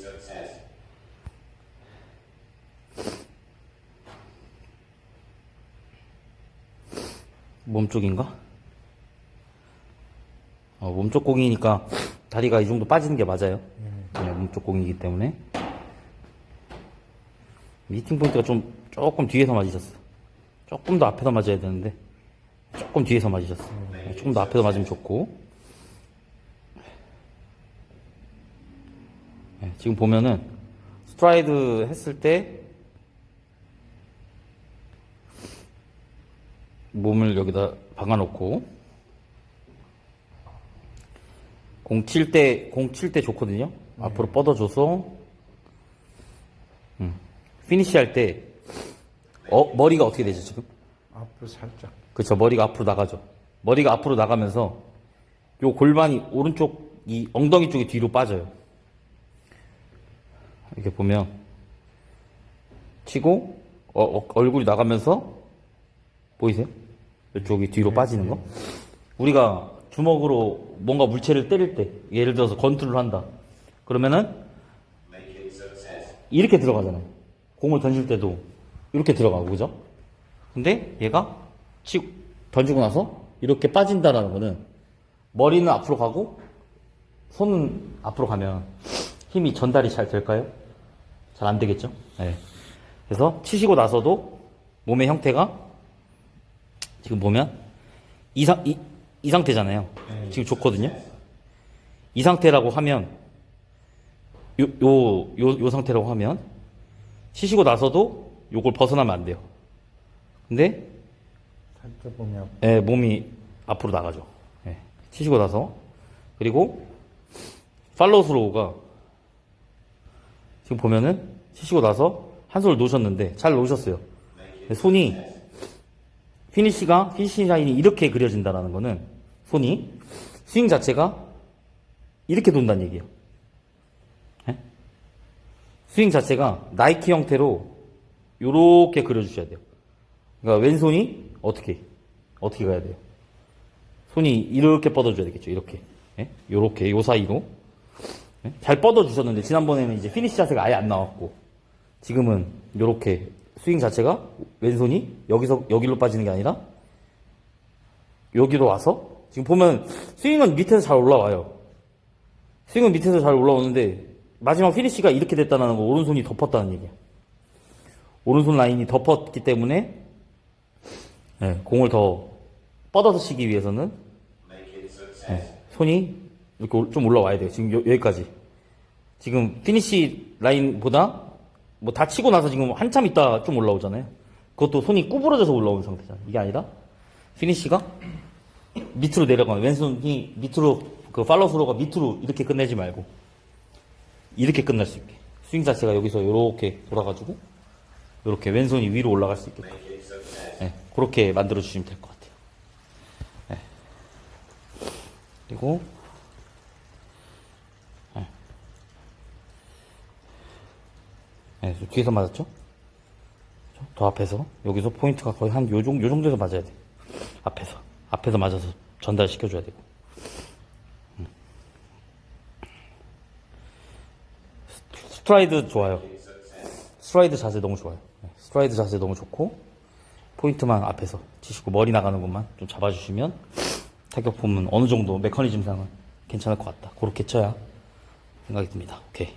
success. 몸 쪽인가? 어, 몸쪽 공이니까 다리가 이 정도 빠지는 게 맞아요. 네, 몸쪽 공이기 때문에. 미팅 포인트가 좀 조금 뒤에서 맞으셨어. 조금 더 앞에서 맞아야 되는데 조금 뒤에서 맞으셨어. 네, 조금 더 앞에서 맞으면 좋고. 네, 지금 보면은 스트라이드 했을 때 몸을 여기다 박아놓고 공 칠 때 공 칠 때 좋거든요. 앞으로 뻗어줘서 음. 피니시 할 때 어, 머리가 어떻게 되죠 지금? 앞으로 살짝. 그쵸 머리가 앞으로 나가죠. 머리가 앞으로 나가면서 요 골반이 오른쪽 이 엉덩이 쪽이 뒤로 빠져요. 이렇게 보면 치고 어, 어, 얼굴이 나가면서 보이세요? 이쪽이 뒤로 빠지는 거. 우리가 주먹으로 뭔가 물체를 때릴 때 예를 들어서 건투를 한다. 그러면은. 이렇게 들어가잖아요. 공을 던질 때도 이렇게 들어가고 그죠? 근데 얘가 치 던지고 나서 이렇게 빠진다라는 거는 머리는 앞으로 가고 손은 앞으로 가면 힘이 전달이 잘 될까요? 잘 안 되겠죠? 네. 그래서 치시고 나서도 몸의 형태가 지금 보면 이, 상, 이, 이 상태잖아요. 지금 좋거든요. 이 상태라고 하면 요, 요, 요, 요 상태라고 하면 치시고 나서도 요걸 벗어나면 안 돼요. 근데 살짝 보면 예, 몸이 앞으로 나가죠. 예, 치시고 나서 그리고 팔로우 스로우가 지금 보면은 치시고 나서 한 손을 놓으셨는데 잘 놓으셨어요. 손이 피니시가 피니시 라인이 이렇게 그려진다라는 거는 손이 스윙 자체가 이렇게 돈다는 얘기예요. 예? 스윙 자체가 나이키 형태로 요렇게 그려주셔야 돼요. 그러니까 왼손이 어떻게 어떻게 가야 돼요? 손이 이렇게 뻗어줘야 되겠죠. 이렇게 예? 요렇게 요 사이로 예? 잘 뻗어 주셨는데 지난번에는 이제 피니시 자세가 아예 안 나왔고 지금은 요렇게 스윙 자체가 왼손이 여기서 여기로 빠지는 게 아니라 여기로 와서 지금 보면 스윙은 밑에서 잘 올라와요. 스윙은 밑에서 잘 올라오는데 마지막 피니시가 이렇게 됐다는 거 오른손이 덮었다는 얘기야. 오른손 라인이 덮었기 때문에 예, 공을 더 뻗어서 치기 위해서는. 예, 손이 이렇게 올- 좀 올라와야 돼요. 지금 여, 여기까지. 지금 피니시 라인보다 뭐 다 치고 나서 지금 한참 있다 좀 올라오잖아요. 그것도 손이 구부러져서 올라오는 상태잖아요. 이게 아니라 피니시가 밑으로 내려가면 왼손이 밑으로 그 팔로스로가 밑으로 이렇게 끝내지 말고 이렇게 끝날 수 있게 스윙 자체가 여기서 이렇게 돌아가지고 이렇게 왼손이 위로 올라갈 수 있게 Make it success. 네, 그렇게 만들어 주시면 될 것 같아요. 네. 그리고 네, 저 뒤에서 맞았죠? 더 앞에서 여기서 포인트가 거의 한 요 정도 요 정도에서 맞아야 돼. 앞에서 앞에서 맞아서 전달시켜 줘야 되고. 음. 스- 스트라이드 좋아요. 스트라이드 자세 너무 좋아요. 네, 스트라이드 자세 너무 좋고 포인트만 앞에서 치시고 머리 나가는 것만 좀 잡아주시면 타격 폼은 어느 정도 메커니즘상은 괜찮을 것 같다. 그렇게 쳐야 생각이 듭니다. 오케이.